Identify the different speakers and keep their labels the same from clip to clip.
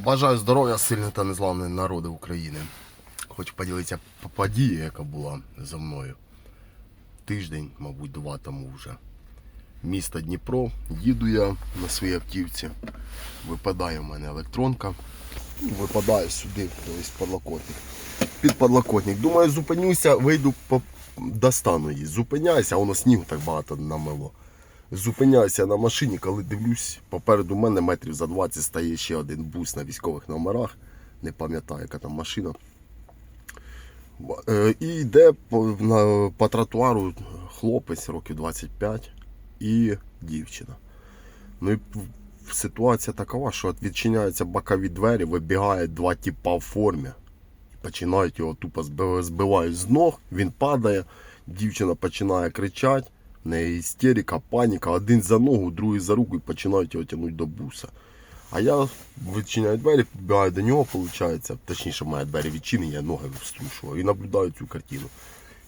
Speaker 1: Бажаю здоров'я, сильного та незламної народи України. Хочу поділитися по події, яка була за мною. Тиждень, мабуть, два тому вже. Місто Дніпро. Їду я на своїй автівці. Випадає в мене електронка. Випадає сюди, тобто подлокотник. Під подлокотник. Думаю, зупинюся, вийду достану її. Зупиняюся, а воно снігу так багато намело. Зупиняюся на машині, коли дивлюсь, попереду мене метрів за 20 стає ще один бус на військових номерах. Не пам'ятаю, яка там машина. Е, І йде по, на, по тротуару хлопець років 25 і дівчина. Ну і ситуація такова, що відчиняються бокові двері, вибігають два тіпа в формі. Починають його тупо збив- збивають з ног, він падає, дівчина починає кричати, в неї істерика, паніка, один за ногу, другий за руку і починають його тягнути до буса. А я відчиняю двері, підбігаю до нього, виходить, точніше, має двері відчинені, я ноги вструшував і наблюдаю цю картину.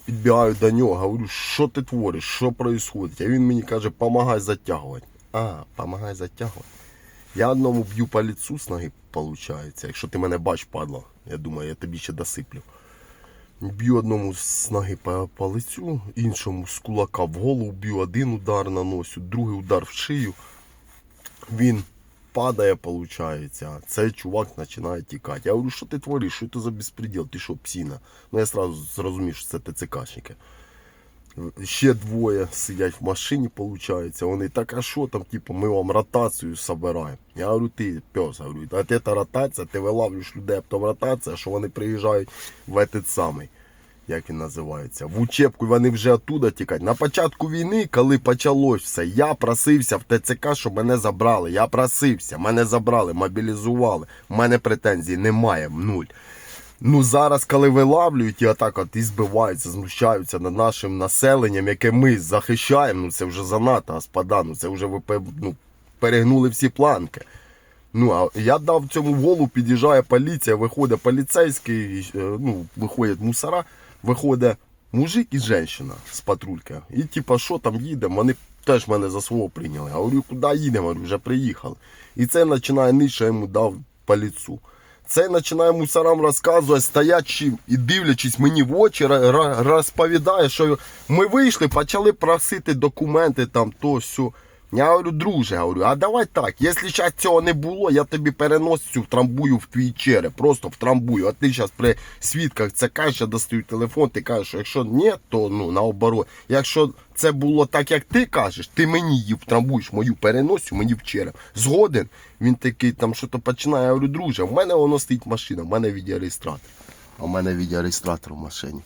Speaker 1: Підбігаю до нього, говорю, що ти твориш, що відбувається? А він мені каже, помагай затягувати. А, помагай затягувати. Я одному б'ю по лицу з ноги, виходить. Якщо ти мене бачиш, падла, я думаю, я тобі ще досиплю. Б'ю одному з ноги по, по лицю, іншому з кулака в голову б'ю один удар наносю, другий удар в шию. Він падає, виходить. Цей чувак починає тікати. Я говорю, що ти твориш, що це за безпреділ? Ти що, псіна? Ну я одразу зрозумів, що це ТЦКшники. Ще двоє сидять в машині, виходить. Вони так, а що там, типу, ми вам ротацію собираємо. Я говорю, ти пес, говорю, а ти та ротація, ти вилавлюєш людей, а потім ротація, що вони приїжджають в этот самий, як він називається, в учебку вони вже оттуда тікають. На початку війни, коли почалось все, я просився в ТЦК, щоб мене забрали. Я просився, мене забрали, мобілізували. У мене претензій немає, нуль. Ну зараз, коли вилавлюють і отак от і збиваються, знущаються над нашим населенням, яке ми захищаємо, ну це вже занадто, господа, ну це вже ви ну, перегнули всі планки. Ну, а я дав цьому волу, під'їжджає поліція, виходить поліцейський, е, ну, виходять мусора, виходить мужик і жінка з патрульки. І типа, що там їдемо? Вони теж мене за свого прийняли. Я говорю, куди їдемо? Вже приїхали. І це починає нижче йому дав по лицу. Це починає мусорам розказувати, стоячи і дивлячись мені в очі, розповідає, що ми вийшли, почали просити документи там, то сьо. Я говорю, друже, говорю, а давай так, якщо зараз цього не було, я тобі переносцю втрамбую в твій череп, просто втрамбую. А ти зараз при свідках це кажеш, я достаю телефон, ти кажеш, що якщо ні, то ну наоборот. Якщо це було так, як ти кажеш, ти мені її втрамбуєш, мою переносю, мені в череп. Згоден. Він такий там що то починає. Я говорю, друже, в мене воно стоїть машина, в мене відеореєстратор. А в мене відеореєстратор в машині.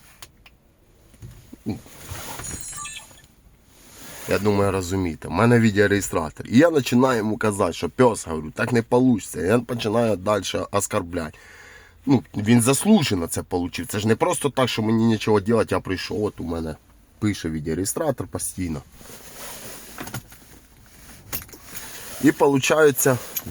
Speaker 1: Я думаю, розумієте, в мене відеореєстратор. І я починаю йому казати, що пес, говорю, так не вийде. Я починаю далі оскорбляти. Ну, він заслужено це отримав. Це ж не просто так, що мені нічого робити, я прийшов, от у мене пише відеореєстратор постійно. І виходить,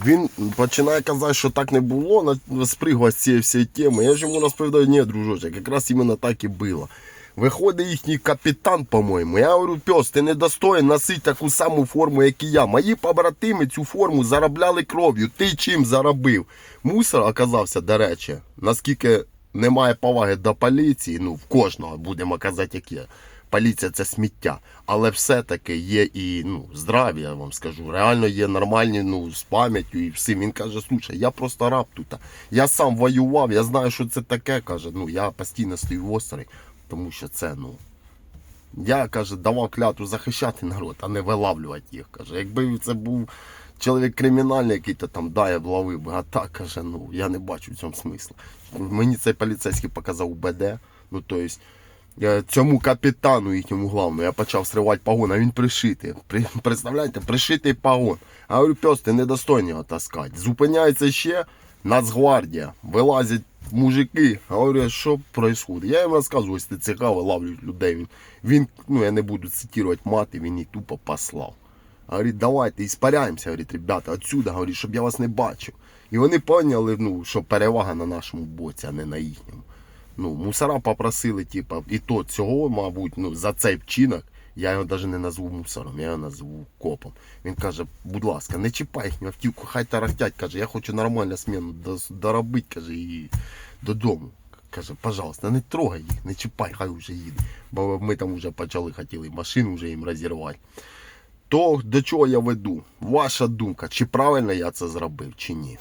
Speaker 1: він починає казати, що так не було, спригувати з цієї всієї теми. Я ж йому розповідаю, ні, дружочок, якраз іменно так і було. Виходить їхній капітан, по-моєму. Я говорю, пес, ти не достоин носити таку саму форму, як і я. Мої побратими цю форму заробляли кров'ю. Ти чим заробив? Мусор оказався, до речі, наскільки немає поваги до поліції, ну в кожного будемо казати, як є. Поліція це сміття, але все-таки є і ну, здраві, я вам скажу. Реально є нормальні ну, з пам'яттю і всім. Він каже, слушай, я просто раб тут. Я сам воював, я знаю, що це таке. каже, ну я постійно стою в острій, тому що це, ну. Я каже, давав клятву захищати народ, а не вилавлювати їх. Каже, якби це був чоловік кримінальний, який то там да, я би, а так каже, ну я не бачу в цьому смисла. Мені цей поліцейський показав БД. Ну то есть, цьому капітану їхньому главному я почав сривати погон, а він пришитий. При, представляєте, пришитий погон. А говорю, пес, ти недостойний його таскати. Зупиняється ще Нацгвардія, вилазять мужики. А говорю, що відбувається? Я їм розказую, ось ТЦК вилавлюють людей. Він, він, ну я не буду цитувати мати, він її тупо послав. Говорить, давайте іспаряємося, говорить, ребята, отсюда, говорить, щоб я вас не бачив. І вони поняли, ну, що перевага на нашому боці, а не на їхньому. Ну, мусора попросили, типа, і то цього, мабуть, ну, за цей вчинок Я його навіть не назву мусором, я його назву копом. Він каже, будь ласка, не чіпай їхню автівку, хай тарахтять. Каже, я хочу нормально смену доробити, каже, і додому. Каже, пожалуйста, не трогай їх, не чіпай, хай вже їде. Бо ми там вже почали хотіли машину вже їм розірвати. То до чого я веду? Ваша думка, чи правильно я це зробив, чи ні?